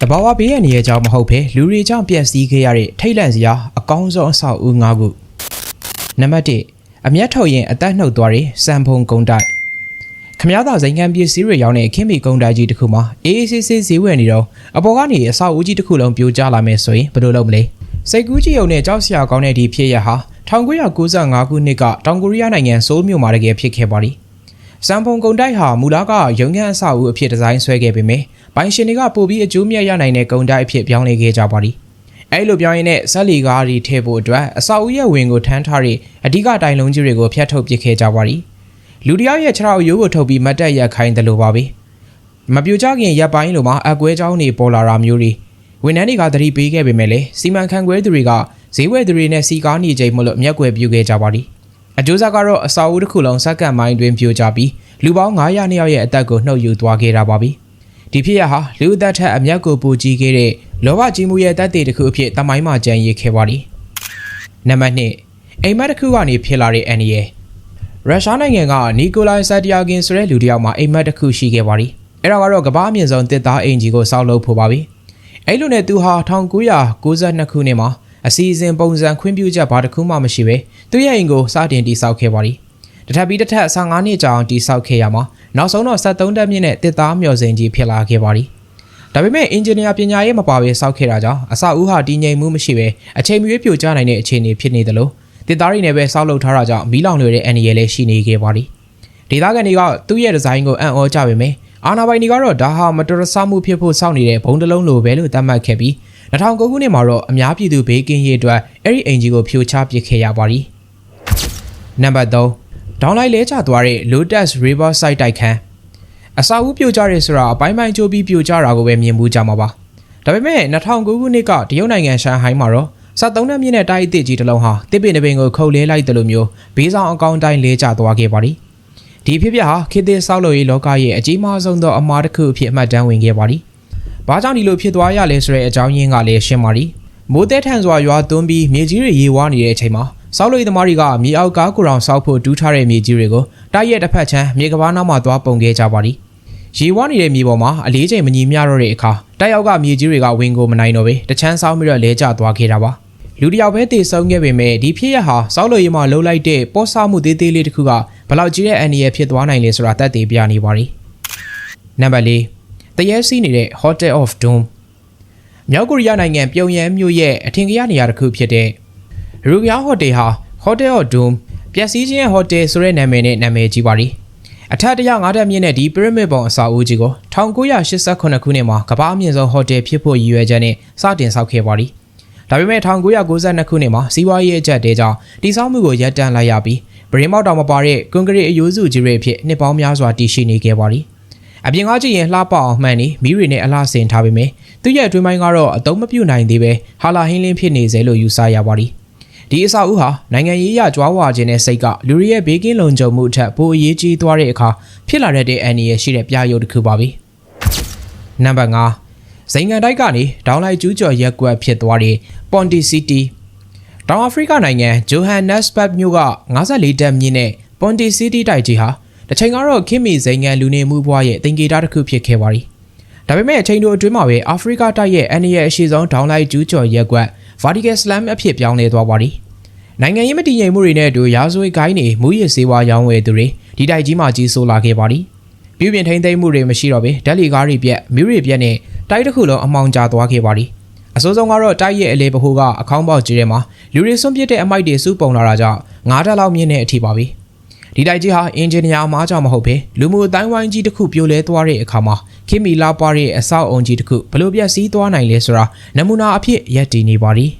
တဘာဝဘေးရနေရဲ့ကြောင့်မဟုတ်ဘဲလူတွေကြောင့်ပျက်စီးခဲ့ရတဲ့ထိတ်လန့်စရာအကောင်းဆုံးအဆောက်အဦ၅ခုနံပါတ်1အမျက်ထုတ်ရင်အသက်နှုတ်သွားတဲ့စံဖုံကုန်းတိုက်ခမရသာဇိမ်ခံပစ္စည်းတွေရောင်းတဲ့ခင်းမီကုန်းတိုက်ကြီးတစ်ခုမှာအေးအေးဆေးဆေးဈေးဝယ်နေတော့အပေါ်ကနေအဆောက်အဦကြီးတစ်ခုလုံးပြိုကျလာမယ်ဆိုရင်ဘယ်လိုလုပ်မလဲစိတ်ကူးကြည့်ုံနဲ့ကြောက်စရာကောင်းတဲ့ဒီဖြစ်ရဟာ1995ခုနှစ်ကတောင်ကိုရီးယားနိုင်ငံဆိုးလ်မြို့မှာတကယ်ဖြစ်ခဲ့ပါသည် ။စံပုံကုန်တိုက်ဟာမူလကရုံငန်းအဆောက်အဦအဖြစ်ဒီဇိုင်းဆွဲခဲ့ပေမယ့်ပိုင်ရှင်တွေကပိုပြီးအကျိုးမြတ်ရနိုင်တဲ့ကုန်တိုက်အဖြစ်ပြောင်းလဲခဲ့ကြပါသည်။အဲလိုပြောရင်လည်းဆက်လီကားတွေထည့်ဖို့အတွက်အဆောက်အဦရဲ့ဝင်ကိုထမ်းထားတဲ့အဓိကတိုင်လုံးကြီးတွေကိုဖျက်ထုတ်ပစ်ခဲ့ကြပါသည်။လူတယောက်ရဲ့ခြေထောက်ရိုးကိုထုတ်ပြီးမတ်တက်ရက်ခိုင်းတယ်လို့ပါပဲ။မပြိုကျခင်ရက်ပိုင်းလိုမှာအကွဲကြောင်းတွေပေါ်လာတာမျိုးတွေဝန်ထမ်းတွေကသတိပေးခဲ့ပေမဲ့လည်းစီမံခန့်ခွဲသူတွေကဈေးဝယ်သူတွေနဲ့စီကားနေချိန်မလို့မျက်ကွယ်ပြုခဲ့ကြပါသည်။ အကျိုးဆက်ကတော့အစာအုပ်တစ်ခုလုံးစက္ကန့်မိုင်းတွင်ပြိုကျပြီးလူပေါင်း900နှစ်ယောက်ရဲ့အသက်ကိုနှုတ်ယူသွားခဲ့တာပါပြီ။ဒီဖြစ်ရဟာလူအသက်ထက်အမျက်ကိုပူကြီးခဲ့တဲ့လောဘကြီးမှုရဲ့တပ်တွေတစ်ခုအဖြစ်တမိုင်းမှာကြံရည်ခဲ့ပါသည်။နံပါတ်1အိမ်မက်တစ်ခုကနေဖြစ်လာတဲ့အန်ဒီရဲ့ရုရှားနိုင်ငံကနီကိုလိုင်ဆာတီယာဂင်ဆိုတဲ့လူတစ်ယောက်မှာအိမ်မက်တစ်ခုရှိခဲ့ပါသည်။အဲ့ဒါကတော့ကမ္ဘာအမြင့်ဆုံးတစ်သားအင်ဂျီကိုစောက်လုပ်ဖို့ပါပြီ။အဲ့လိုနဲ့သူဟာ1992ခုနှစ်မှာ အစီအစဉ်ပုံစံခွင့်ပြုချက်ဘာတစ်ခုမှမရှိပဲသူ့ရဲ့အိမ်ကိုစတင်တည်ဆောက်ခဲ့ပါသည်။တထပ်ပြီးတစ်ထပ်15နှစ်ကြာအောင်တည်ဆောက်ခဲ့ရမှာနောက်ဆုံးတော့73တက်မြင့်နဲ့တစ်သားမျော်စင်ကြီးဖြစ်လာခဲ့ပါသည်။ဒါပေမဲ့အင်ဂျင်နီယာပညာရေးမပါဘဲစောက်ခဲ့တာကြောင့်အဆောက်အဦဟာတည်ငြိမ်မှုမရှိဘဲအချိန်မရွေးပြိုကျနိုင်တဲ့အခြေအနေဖြစ်နေသလိုတစ်သားတွေနဲ့ပဲစောက်လုပ်ထားတာကြောင့်မီးလောင်လွယ်တဲ့အန္တရာယ်လည်းရှိနေခဲ့ပါသည်။ဒေသခံတွေကသူ့ရဲ့ဒီဇိုင်းကိုအံ့ဩကြပေမဲ့အာနာပိုင်တွေကတော့ဒါဟာမတော်တဆမှုဖြစ်ဖို့စောင့်နေတဲ့ဘုံတစ်လုံးလိုပဲလို့သတ်မှတ်ခဲ့ပြီး 2009ခုနှစ်မှာတော့အများပြည်သူဘေးကင်းရေးအတွက်အဲ့ဒီအင်ဂျီကိုဖြိုချပစ်ခဲ့ရပါသည်။နံပါတ်3ဒေါင်းလိုက်လဲကျသွားတဲ့ Lotus Riverside တိုက်ခန်းအစာဦးပြိုကျရဲဆိုတာအပိုင်းပိုင်းကျိုးပြီးပြိုကျတာကိုပဲမြင်မှုကြမှာပါဒါပေမဲ့2009ခုနှစ်ကတရုတ်နိုင်ငံရှန်ဟိုင်းမှာတော့73နှစ်မြင့်တဲ့တိုက်အစ်စ်ကြီးတစ်လုံးဟာတစ်ပင်တစ်ပင်ကိုခုတ်လဲလိုက်တယ်လို့မျိုးဘေးဆောင်အကောင့်တိုင်းလဲကျသွားခဲ့ပါသည်ဒီဖြစ်ပျက်ဟာခေတ်သစ်ဆောက်လုပ်ရေးလောကရဲ့အကြီးမားဆုံးသောအမှားတစ်ခုအဖြစ်အမှတ်တမ်းဝင်ခဲ့ပါသည် ဘာကြောင့်ဒီလိုဖြစ်သွားရလဲဆိုတဲ့အကြောင်းရင်းကလည်းရှင်းပါသည်မိုးတဲထန်စွာရွာသွန်းပြီးမြေကြီးတွေရေဝါနေတဲ့အချိန်မှာစောက်လို့သမားတွေကမြေအောက်ကားကိုယ်တော်စောက်ဖို့ဒူးထားတဲ့မြေကြီးတွေကိုတိုက်ရက်တစ်ဖက်ချမ်းမြေကဘာနောက်မှာသွားပုံခဲ့ကြပါသည်ရေဝါနေတဲ့မြေပေါ်မှာအလေးချိန်မညီမျှတော့တဲ့အခါတိုက်ရောက်ကမြေကြီးတွေကဝင်းကိုမနိုင်တော့ပဲတချမ်းဆောင်းပြီးတော့လဲကျသွားခဲ့တာပါလူတယောက်ပဲတည်ဆုံခဲ့ပေမဲ့ဒီဖြစ်ရဟာစောက်လို့ရမလှုပ်လိုက်တဲ့ပေါ်ဆာမှုသေးသေးလေးတစ်ခုကဘလောက်ကြီးတဲ့အန်ဒီရဖြစ်သွားနိုင်လဲဆိုတာတတ်သိပြနေပါသည်နံပါတ်၄ တရဲစီးနေတဲ့ Hotel of Doom မြောက်ကိုရီးယားနိုင်ငံပြုံယမ်းမြို့ရဲ့အထင်ကရနေရာတစ်ခုဖြစ်တဲ့ရူဂယာဟိုတယ်ဟာ Hotel of Doom ပျက်စီးခြင်းဟိုတယ်ဆိုတဲ့နာမည်နဲ့နာမည်ကြီးပါသည်အထက်105တက်မြင့်တဲ့ဒီ pyramid ပုံအဆောက်အဦကြီးကို1988ခုနှစ်မှာကမ္ဘာအမြင့်ဆုံးဟိုတယ်ဖြစ်ဖို့ရည်ရွယ်ချက်နဲ့စတင်ဆောက်ခဲ့ပါသည်ဒါပေမဲ့1992ခုနှစ်မှာစီးပွားရေးအကျပ်တဲကြောင့်တိစောက်မှုကိုရပ်တန့်လိုက်ရပြီးဗရင်မောက်တောင်မပါတဲ့ကွန်ကရစ်အယိုးစုကြီးတွေအဖြစ်နှစ်ပေါင်းများစွာတည်ရှိနေခဲ့ပါသည် အပြင်ကကြည့်ရင်လှပအောင်မှန်နေမိတွေနဲ့အလှဆင်ထားပေမဲ့သူ့ရဲ့အတွင်းပိုင်းကတော့အသုံးမပြုနိုင်သေးပဲဟာလာဟင်းလင်းဖြစ်နေစေလို့ယူဆရပါသည်ဒီအဆောက်အဦဟာနိုင်ငံရေးရကြွားဝါခြင်းတဲ့စိတ်ကလူတွေရဲ့ဘေးကင်းလုံခြုံမှုအထက်ပိုအရေးကြီးသွားတဲ့အခါဖြစ်လာတဲ့အန်ဒီရဲ့ရှိတဲ့ပြရုပ်တစ်ခုပါပဲနံပါတ်5ဇိမ်ငံတိုက်ကနေဒေါင်းလိုက်ကျူးကျော်ရက်ကွက်ဖြစ်သွားတဲ့ Ponty City တောင်အာဖရိကနိုင်ငံဂျိုဟန်နက်စ်ဘတ်မြို့က54တက်မြင့်တဲ့ Ponty City တိုက်ကြီးဟာ တစ်ချိန်ကတော့ခင်မီဇိမ်ငံလူနေမှုဘဝရဲ့တင်ကေတာတစ်ခုဖြစ်ခဲ့ပါသည်ဒါပေမဲ့အချိန်တို့အတွင်းမှာပဲအာဖရိကတိုက်ရဲ့အန်ဒီရဲ့အရှိဆုံးဒေါင်းလိုက်ကျူးကျော်ရက်ကွက် Vertical Slam အဖြစ်ပြောင်းလဲသွားပါသည်နိုင်ငံရေးမတည်ငြိမ်မှုတွေနဲ့အတူရာဇဝတ်ဂိုင်းတွေမူရစ်စေဝါရောင်းဝယ်သူတွေဒီတိုက်ကြီးမှာကြီးဆိုးလာခဲ့ပါသည်ပြုပြင်ထိန်းသိမ်းမှုတွေမရှိတော့ဘဲဓာတ်လီကားတွေပြက်မြူတွေပြက်နဲ့တိုက်တစ်ခုလုံးအမောင်ကျသွားခဲ့ပါသည်အစိုးဆုံးကတော့တိုက်ရဲ့အလေပဟိုကအခေါင်းပေါက်ကြီးထဲမှာလူတွေစွန့်ပစ်တဲ့အမိုက်တွေစုပုံလာတာကြောင့်ငါးတက်လောက်မြင့်တဲ့အထိပါပဲ ဒီတိုက်ကြီးဟာအင်ဂျင်နီယာအမားကြောင့်မဟုတ်ဘဲလူမှုအတိုင်းဝိုင်းကြီးတစ်ခုပြိုလဲသွားတဲ့အခါမှာခင်မီလာပွားရဲ့အဆောက်အုံကြီးတစ်ခုဘလို့ပြက်စီးသွားနိုင်လဲဆိုတာနမူနာအဖြစ်ရပ်တည်နေပါသည်